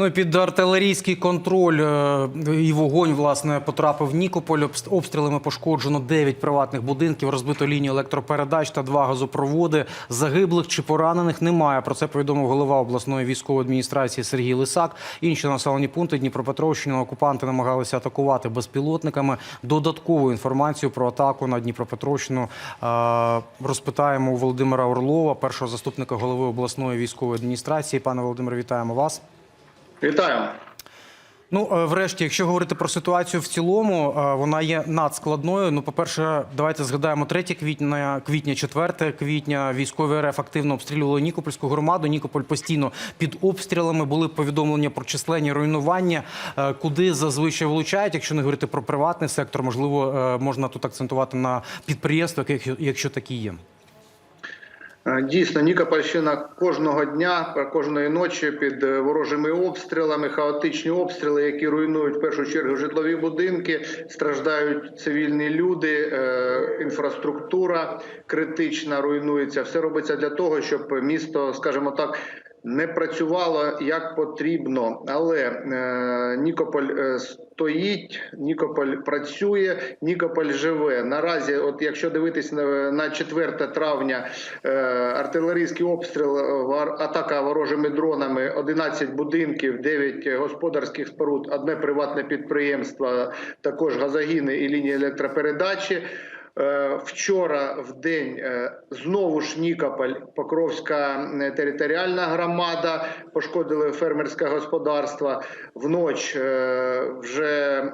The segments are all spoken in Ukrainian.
Ну під артилерійський контроль е, і вогонь власне потрапив Нікополь. Обст- Обстрілами пошкоджено 9 приватних будинків, розбито лінію електропередач та два газопроводи. Загиблих чи поранених немає. Про це повідомив голова обласної військової адміністрації Сергій Лисак. Інші населені пункти Дніпропетровщини окупанти намагалися атакувати безпілотниками. Додаткову інформацію про атаку на Дніпропетровщину е, розпитаємо у Володимира Орлова, першого заступника голови обласної військової адміністрації. Пане Володимире, вітаємо вас. Вітаю. Ну, е, врешті, якщо говорити про ситуацію в цілому, е, вона є надскладною. Ну, по-перше, давайте згадаємо 3 квітня, квітня, 4 квітня. Військові РФ активно обстрілювали Нікопольську громаду. Нікополь постійно під обстрілами були повідомлення про численні руйнування. Е, Куди зазвичай влучають, якщо не говорити про приватний сектор, можливо, можна тут акцентувати на підприємствах, якщо такі є. Дійсно, Нікопольщина кожного дня, кожної ночі під е, ворожими обстрілами, хаотичні обстріли, які руйнують в першу чергу житлові будинки, страждають цивільні люди, е, інфраструктура критична руйнується. Все робиться для того, щоб місто, скажімо так. Не працювало як потрібно, але е, Нікополь е, стоїть, Нікополь працює, Нікополь живе. Наразі, от якщо дивитись на, на 4 травня, е, артилерійський обстріл, е, вар- атака ворожими дронами, 11 будинків, 9 господарських споруд, одне приватне підприємство, також газогіни і лінії електропередачі. Е, Вчора в день е, знову ж Нікополь, Покровська е, територіальна громада, пошкодили фермерське господарство. Вночі вже,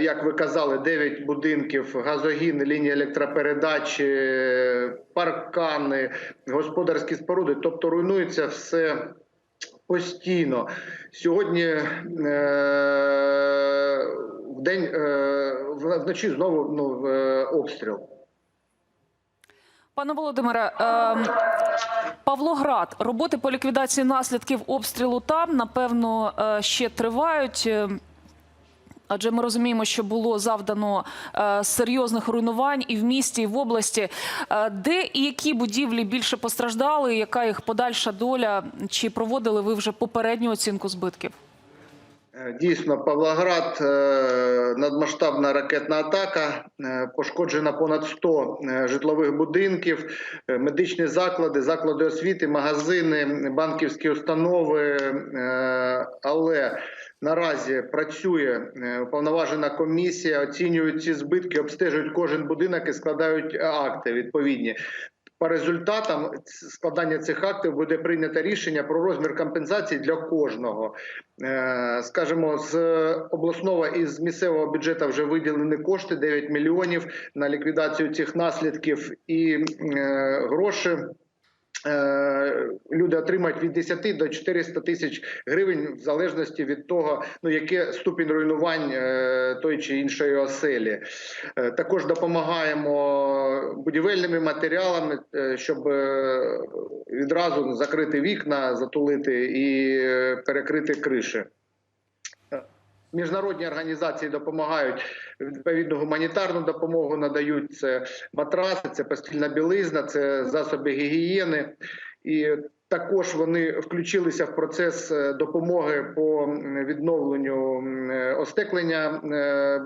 як ви казали, 9 будинків, газогін, лінії електропередачі, паркани, господарські споруди. Тобто руйнується все постійно. Сьогодні в день вночі знову ну, обстріл. Пане Володимире, ем, Павлоград, роботи по ліквідації наслідків обстрілу там напевно е, ще тривають. Ем, Адже ми розуміємо, що було завдано е, серйозних руйнувань і в місті, і в області. Е, де і які будівлі більше постраждали? Яка їх подальша доля? Чи проводили ви вже попередню оцінку збитків? Е, Дійсно, Павлоград, е, надмасштабна ракетна атака, е, пошкоджено понад 100 е, житлових будинків, медичні заклади, заклади освіти, магазини, банківські установи. Але наразі працює уповноважена комісія, оцінюють ці збитки, обстежують кожен будинок і складають акти відповідні. По результатам складання цих актів буде прийнято рішення про розмір компенсації для кожного. Е, Скажімо, з обласного і з місцевого бюджету вже виділені кошти 9 мільйонів на ліквідацію цих наслідків і е, гроші. е, Люди отримають від 10 до 400 тисяч гривень в залежності від того, ну яке ступінь руйнувань той чи іншої оселі. Також допомагаємо будівельними матеріалами, е, щоб е, відразу закрити вікна, затулити і е, перекрити криші. Міжнародні організації допомагають відповідну гуманітарну допомогу, надають це матраси, це постільна білизна, це засоби гігієни. І також вони включилися в процес допомоги по відновленню остеклення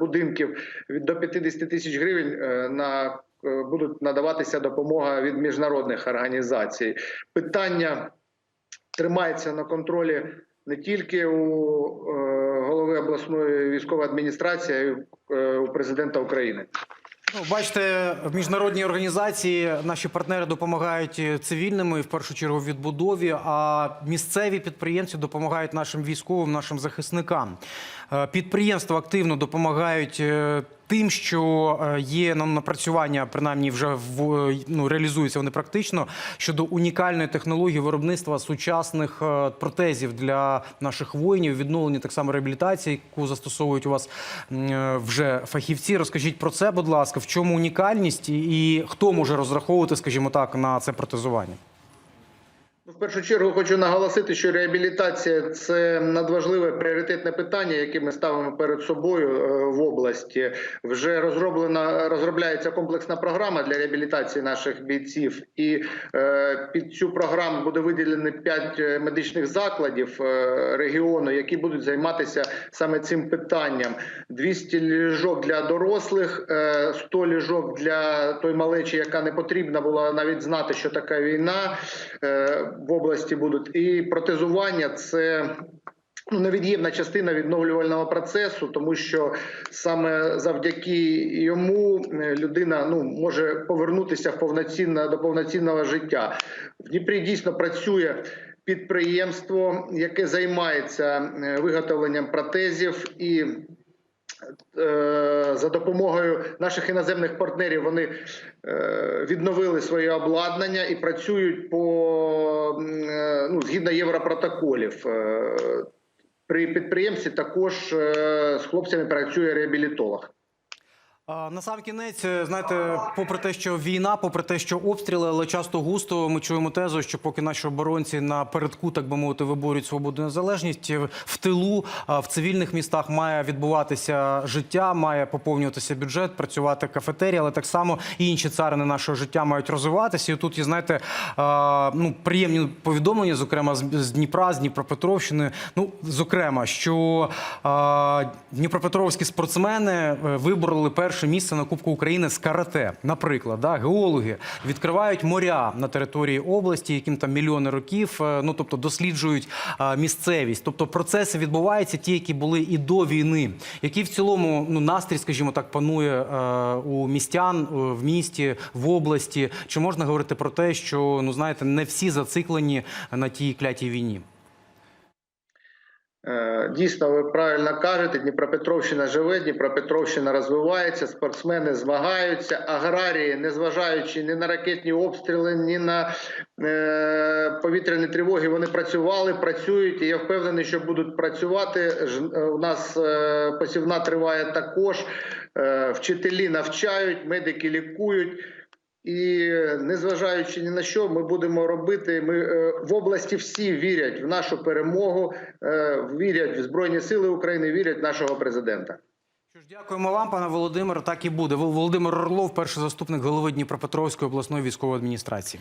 будинків до 50 тисяч гривень на будуть надаватися допомога від міжнародних організацій. Питання тримається на контролі не тільки у е, голови обласної військової адміністрації, а й е, у президента України. Ну, бачите, в міжнародній організації наші партнери допомагають цивільними, в першу чергу відбудові, а місцеві підприємці допомагають нашим військовим, нашим захисникам. Е, Підприємства активно допомагають. Тим, що е, є нам напрацювання, принаймні вже в ну реалізуються вони практично щодо унікальної технології виробництва сучасних е, протезів для наших воїнів, відновлення так само реабілітації, яку застосовують у вас е, вже фахівці. Розкажіть про це, будь ласка, в чому унікальність і хто може розраховувати, скажімо так, на це протезування? В першу чергу хочу наголосити, що реабілітація це надважливе пріоритетне питання, яке ми ставимо перед собою е, в області. Вже розроблена розробляється комплексна програма для реабілітації наших бійців, і е, під цю програму буде виділено 5 медичних закладів е, регіону, які будуть займатися саме цим питанням. 200 ліжок для дорослих, е, 100 ліжок для той малечі, яка не потрібна була навіть знати, що така війна е, в області будуть. І протезування це. Ну, невід'ємна частина відновлювального процесу, тому що саме завдяки йому е, людина ну може повернутися в повноцінне до повноцінного життя. В Дніпрі дійсно працює підприємство, яке займається е, виготовленням протезів і. е, За допомогою наших іноземних партнерів вони відновили своє обладнання і працюють по ну, згідно європротоколів. Е, При підприємстві також е, з хлопцями працює реабілітолог. На сам кінець, е, знаєте, попри те, що війна, попри те, що обстріли, але часто густо ми чуємо тезу, що поки наші оборонці на передку, так би мовити, виборюють свободу і незалежність, в тилу в цивільних містах має відбуватися життя, має поповнюватися бюджет, працювати кафетерія, але так само і інші царини нашого життя мають розвиватися. І тут є, знаєте, ну приємні повідомлення, зокрема з, Дніпра, з Дніпропетровщини. Ну, зокрема, що дніпропетровські спортсмени е, вибороли перше місце на Кубку України з карате. Наприклад, да, геологи відкривають моря на території області, яким там мільйони років. е, Ну тобто досліджують а, місцевість. Тобто процеси відбуваються, ті, які були і до війни. Який в цілому ну настрій, скажімо так, панує е, у містян е, в місті, в області. Чи можна говорити про те, що ну знаєте, не всі зациклені на тій клятій війні? Е, Дійсно, ви правильно кажете, Дніпропетровщина живе, Дніпропетровщина розвивається, спортсмени змагаються, аграрії, незважаючи ні на ракетні обстріли, ні на е, повітряні тривоги, вони працювали, працюють. І я впевнений, що будуть працювати. Е, У нас е, посівна триває також. Е, вчителі навчають, медики лікують. І незважаючи ні на що, ми будемо робити. Ми е, в області всі вірять в нашу перемогу, е, вірять в Збройні Сили України, вірять в нашого президента. Дякуємо вам, пане Володимир. Так і буде. Вол- Володимир Орлов, перший заступник голови Дніпропетровської обласної військової адміністрації.